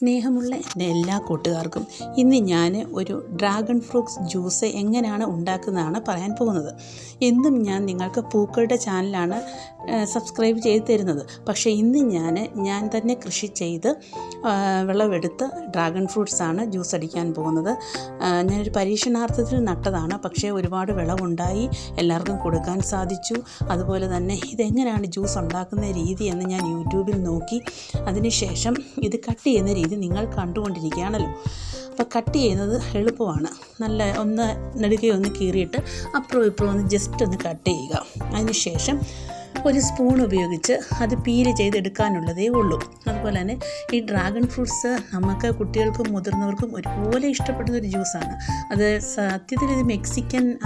സ്നേഹമുള്ള എന്റെ എല്ലാ കൂട്ടുകാർക്കും ഇന്ന് ഞാൻ ഒരു ഡ്രാഗൺ ഫ്രൂട്ട്സ് ജ്യൂസ് എങ്ങനെയാണ് ഉണ്ടാക്കുന്നതാണ് പറയാൻ പോകുന്നത്. എന്നും ഞാൻ നിങ്ങൾക്ക് പൂക്കളുടെ ചാനലാണ് സബ്സ്ക്രൈബ് ചെയ്ത് തരുന്നത്. പക്ഷേ ഇന്ന് ഞാൻ ഞാൻ തന്നെ കൃഷി ചെയ്ത് വിളവെടുത്ത് ഡ്രാഗൺ ഫ്രൂട്ട്സാണ് ജ്യൂസ് അടിക്കാൻ പോകുന്നത്. ഞാനൊരു പരീക്ഷണാർത്ഥത്തിൽ നട്ടതാണ്. പക്ഷേ ഒരുപാട് വിളവുണ്ടായി എല്ലാവർക്കും കൊടുക്കാൻ സാധിച്ചു. അതുപോലെ തന്നെ ഇതെങ്ങനെയാണ് ജ്യൂസ് ഉണ്ടാക്കുന്ന രീതി എന്ന് ഞാൻ യൂട്യൂബിൽ നോക്കി. അതിനുശേഷം ഇത് കട്ട് ചെയ്യുന്ന രീതി നിങ്ങൾ കണ്ടുകൊണ്ടിരിക്കുകയാണല്ലോ. അപ്പോൾ കട്ട് ചെയ്യുന്നത് എളുപ്പമാണ്. നല്ല ഒന്ന് നെടുകയൊന്ന് കീറിയിട്ട് അപ്പുറം ഇപ്പുറം ഒന്ന് ജസ്റ്റ് ഒന്ന് കട്ട് ചെയ്യുക. അതിനുശേഷം ഒരു സ്പൂൺ ഉപയോഗിച്ച് അത് പീൽ ചെയ്തെടുക്കാനുള്ളതേ ഉള്ളൂ. അതുപോലെ തന്നെ ഈ ഡ്രാഗൺ ഫ്രൂട്ട്സ് നമുക്ക് കുട്ടികൾക്കും മുതിർന്നവർക്കും ഒരുപോലെ ഇഷ്ടപ്പെടുന്ന ഒരു ജ്യൂസാണ് അത് സത്യത്തിൽ ഇത് മെക്സിക്കൻ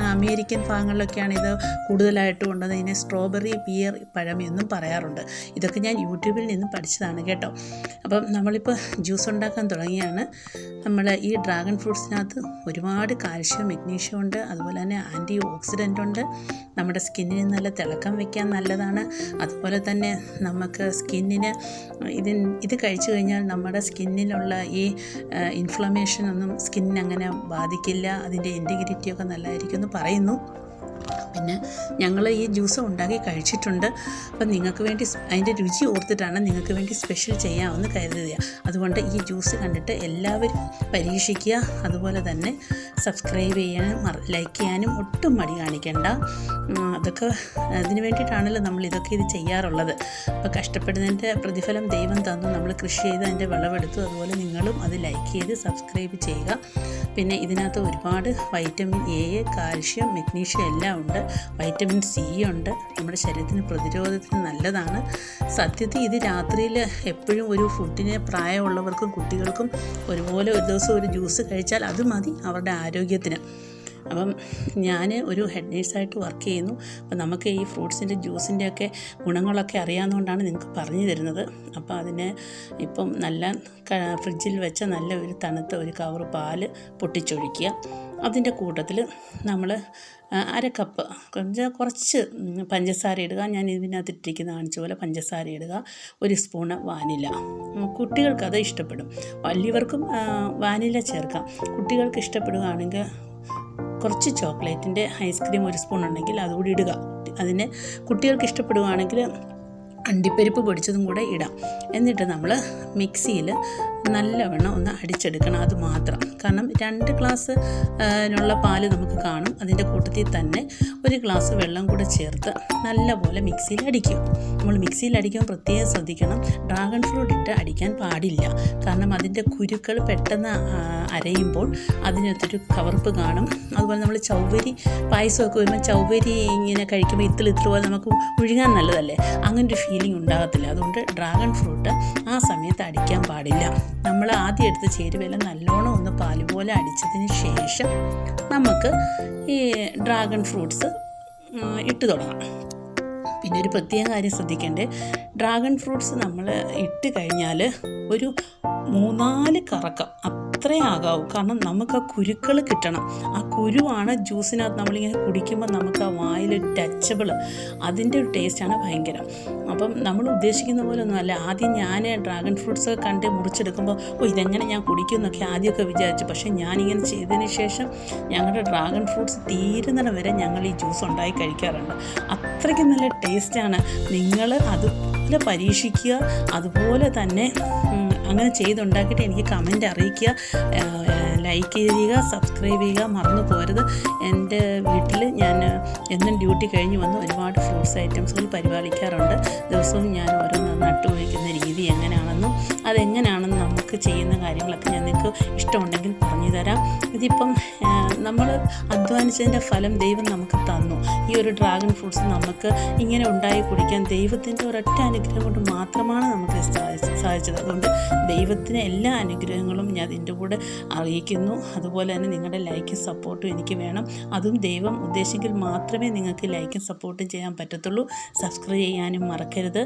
അമേരിക്കൻ ഭാഗങ്ങളിലൊക്കെയാണ് ഇത് കൂടുതലായിട്ട് കൊണ്ടുവന്നത്. ഇതിനെ സ്ട്രോബെറി പിയർ പഴം എന്നും പറയാറുണ്ട്. ഇതൊക്കെ ഞാൻ യൂട്യൂബിൽ നിന്നും പഠിച്ചതാണ് കേട്ടോ. അപ്പം നമ്മളിപ്പോൾ ജ്യൂസ് ഉണ്ടാക്കാൻ തുടങ്ങിയാണ്. നമ്മൾ ഈ ഡ്രാഗൺ ഫ്രൂട്ട്സിനകത്ത് ഒരുപാട് കാൽഷ്യം മെഗ്നീഷ്യം ഉണ്ട്. അതുപോലെ തന്നെ ആന്റി ഓക്സിഡന്റ് ഉണ്ട്. നമ്മുടെ സ്കിന്നിന് നല്ല തിളക്കം വയ്ക്കാൻ നല്ലതാണ്. അതുപോലെ തന്നെ നമുക്ക് സ്കിന്നിന് ഇത് ഇത് കഴിച്ചു കഴിഞ്ഞാൽ നമ്മുടെ സ്കിന്നിലുള്ള ഈ ഇൻഫ്ലമേഷൻ ഒന്നും സ്കിന്നിന് അങ്ങനെ ബാധിക്കില്ല. അതിന്റെ ഇന്റിഗ്രിറ്റിയൊക്കെ നല്ലതായിരിക്കും എന്ന് പറയുന്നു. പിന്നെ ഞങ്ങൾ ഈ ജ്യൂസ് ഉണ്ടാക്കി കഴിച്ചിട്ടുണ്ട്. അപ്പം നിങ്ങൾക്ക് വേണ്ടി അതിന്റെ രുചി ഓർത്തിട്ടാണ് നിങ്ങൾക്ക് വേണ്ടി സ്പെഷ്യൽ ചെയ്യാമെന്ന് കരുതുക. അതുകൊണ്ട് ഈ ജ്യൂസ് കണ്ടിട്ട് എല്ലാവരും പരീക്ഷിക്കുക. അതുപോലെ തന്നെ സബ്സ്ക്രൈബ് ചെയ്യാനും ലൈക്ക് ചെയ്യാനും ഒട്ടും മടി കാണിക്കേണ്ട. അതൊക്കെ അതിന് വേണ്ടിയിട്ടാണല്ലോ നമ്മൾ ഇതൊക്കെ ഇത് ചെയ്യാറുള്ളത്. അപ്പോൾ കഷ്ടപ്പെടുന്നതിന്റെ പ്രതിഫലം ദൈവം തന്നു. നമ്മൾ കൃഷി ചെയ്ത് അതിന്റെ വിളവെടുത്തു. അതുപോലെ നിങ്ങളും അത് ലൈക്ക് ചെയ്ത് സബ്സ്ക്രൈബ് ചെയ്യുക. പിന്നെ ഇതിനകത്ത് ഒരുപാട് വൈറ്റമിൻ എ കാൽഷ്യം മെഗ്നീഷ്യം എല്ലാം ഉണ്ട് വൈറ്റമിൻ സി ഉണ്ട്. നമ്മുടെ ശരീരത്തിന് പ്രതിരോധത്തിന് നല്ലതാണ്. സത്യത്തിൽ ഇത് രാത്രിയിൽ എപ്പോഴും ഒരു ഫുഡിന് പ്രായമുള്ളവർക്കും കുട്ടികൾക്കും ഒരുപോലെ ഒരു ദിവസം ഒരു ജ്യൂസ് കഴിച്ചാൽ അത് മതി അവരുടെ ആരോഗ്യത്തിന്. അപ്പം ഞാൻ ഒരു ഹെഡ് നേഴ്സായിട്ട് വർക്ക് ചെയ്യുന്നു. അപ്പം നമുക്ക് ഈ ഫ്രൂട്ട്സിന്റെ ജ്യൂസിന്റെ ഒക്കെ ഗുണങ്ങളൊക്കെ അറിയാവുന്നതുകൊണ്ടാണ് നിങ്ങൾക്ക് പറഞ്ഞു തരുന്നത്. അപ്പോൾ അതിന് ഇപ്പം നല്ല ഫ്രിഡ്ജിൽ വെച്ച നല്ല ഒരു തണുത്ത ഒരു കവർ പാൽ പൊട്ടിച്ചൊഴിക്കുക. അതിന്റെ കൂട്ടത്തിൽ നമ്മൾ അര കപ്പ് കുറച്ച് പഞ്ചസാര ഇടുക. ഞാൻ ഇതിനകത്ത് ഇട്ടിരിക്കുന്ന കാണിച്ച പോലെ പഞ്ചസാര ഇടുക. ഒരു സ്പൂണ് വാനില കുട്ടികൾക്ക് അത് ഇഷ്ടപ്പെടും. വലിയവർക്കും വാനില ചേർക്കാം. കുട്ടികൾക്ക് ഇഷ്ടപ്പെടുകയാണെങ്കിൽ കുറച്ച് ചോക്ലേറ്റിന്റെ ഐസ്ക്രീം ഒരു സ്പൂൺ ഉണ്ടെങ്കിൽ അതുകൂടി ഇടുക. അതിന് കുട്ടികൾക്ക് ഇഷ്ടപ്പെടുകയാണെങ്കിൽ അണ്ടിപ്പരിപ്പ് പൊടിച്ചതും കൂടെ ഇടാം. എന്നിട്ട് നമ്മൾ മിക്സിയിൽ നല്ലവണ്ണം ഒന്ന് അടിച്ചെടുക്കണം അത് മാത്രം. കാരണം രണ്ട് ഗ്ലാസ് ഉള്ള പാൽ നമുക്ക് കാണും. അതിന്റെ കൂട്ടത്തിൽ തന്നെ ഒരു ഗ്ലാസ് വെള്ളം കൂടെ ചേർത്ത് നല്ലപോലെ മിക്സിയിൽ അടിക്കും. നമ്മൾ മിക്സിയിൽ അടിക്കുമ്പോൾ പ്രത്യേകം ശ്രദ്ധിക്കണം. ഡ്രാഗൺ ഫ്രൂട്ട് ഇട്ട് അടിക്കാൻ പാടില്ല. കാരണം അതിന്റെ കുരുക്കൾ പെട്ടെന്ന് അരയുമ്പോൾ അതിനകത്തൊരു കവർപ്പ് കാണും. അതുപോലെ നമ്മൾ ചൗവരി പായസമൊക്കെ വരുമ്പോൾ ചൗവരി ഇങ്ങനെ കഴിക്കുമ്പോൾ ഇത്ര ഇത്ര പോലെ നമുക്ക് ഒഴുകാൻ നല്ലതല്ലേ? അങ്ങനൊരു ഫീലിംഗ് ഉണ്ടാകത്തില്ല. അതുകൊണ്ട് ഡ്രാഗൺ ഫ്രൂട്ട് ആ സമയത്ത് അടിക്കാൻ പാടില്ല. നമ്മൾ ആദ്യം എടുത്ത ചേരുവയെല്ലാം നല്ലോണം ഒന്ന് പാൽ പോലെ അടിച്ചതിന് ശേഷം നമുക്ക് ഈ ഡ്രാഗൺ ഫ്രൂട്ട്സ് ഇട്ട് തുടങ്ങാം. പിന്നെ ഒരു പ്രത്യേക കാര്യം ശ്രദ്ധിക്കേണ്ടത് ഡ്രാഗൺ ഫ്രൂട്ട്സ് നമ്മൾ ഇട്ട് കഴിഞ്ഞാൽ ഒരു മൂന്നാൽ കറക്കം അത്രേ ആകാവൂ. കാരണം നമുക്ക് ആ കുരുക്കൾ കിട്ടണം. ആ കുരുവാണ് ജ്യൂസിനകത്ത് നമ്മളിങ്ങനെ കുടിക്കുമ്പോൾ നമുക്ക് ആ വായിൽ ടച്ചബിൾ അതിന്റെ ഒരു ടേസ്റ്റാണ് ഭയങ്കരം. അപ്പം നമ്മൾ ഉദ്ദേശിക്കുന്ന പോലെ ഒന്നുമല്ല ആദ്യം ഞാൻ ഡ്രാഗൺ ഫ്രൂട്ട്സ് കണ്ട് മുറിച്ചെടുക്കുമ്പോൾ ഓ ഇതെങ്ങനെ ഞാൻ കുടിക്കും എന്നൊക്കെ ആദ്യമൊക്കെ വിചാരിച്ചു. പക്ഷേ ഞാനിങ്ങനെ ചെയ്തതിന് ശേഷം ഞങ്ങളുടെ ഡ്രാഗൺ ഫ്രൂട്ട്സ് തീരുന്നിടം വരെ ഞങ്ങൾ ഈ ജ്യൂസ് ഉണ്ടായി കഴിക്കാറുണ്ട്. അത്രയ്ക്ക് നല്ല ടേസ്റ്റാണ് നിങ്ങൾ അതുപോലെ പരീക്ഷിക്കുക. അതുപോലെ തന്നെ അങ്ങനെ ചെയ്തുണ്ടാക്കിയിട്ട് എനിക്ക് കമന്റ് അറിയിക്കുക. ലൈക്ക് ചെയ്യുക സബ്സ്ക്രൈബ് ചെയ്യുക മറന്നു പോരുത്. എന്റെ വീട്ടിൽ ഞാൻ എന്നും ഡ്യൂട്ടി കഴിഞ്ഞ് വന്ന് ഒരുപാട് ഫ്രൂട്ട്സ് ഐറ്റംസുകൾ പരിപാലിക്കാറുണ്ട്. ദിവസവും ഞാൻ ഓരോന്ന് നട്ടുപയോഗിക്കുന്ന രീതി എങ്ങനെയാണെന്നും അതെങ്ങനെയാണെന്ന് നമുക്ക് ചെയ്യുന്ന കാര്യങ്ങളൊക്കെ ഞാൻ നിങ്ങൾക്ക് ഇഷ്ടമുണ്ടെങ്കിൽ പറഞ്ഞു തരാം. ഇതിപ്പം നമ്മൾ അധ്വാനിച്ചതിന്റെ ഫലം ദൈവം നമുക്ക് തന്നു. ഈ ഒരു ഡ്രാഗൺ ഫ്രൂട്ട്സ് നമുക്ക് ഇങ്ങനെ ഉണ്ടായി കുടിക്കാൻ ദൈവത്തിന്റെ ഒരൊറ്റ അനുഗ്രഹം കൊണ്ട് മാത്രമാണ് നമുക്ക് സാധിച്ചത്. അതുകൊണ്ട് ദൈവത്തിന് എല്ലാ അനുഗ്രഹങ്ങളും ഞാൻ ഇതിന്റെ കൂടെ അറിയിക്കുന്നു അതുപോലെ തന്നെ നിങ്ങളുടെ ലൈക്കും സപ്പോർട്ടും എനിക്ക് വേണം. അതും ദൈവം ഉദ്ദേശിച്ചെങ്കിൽ മാത്രമേ നിങ്ങൾക്ക് ലൈക്കും സപ്പോർട്ടും ചെയ്യാൻ പറ്റത്തുള്ളൂ. സബ്സ്ക്രൈബ് ചെയ്യാനും മറക്കരുത്.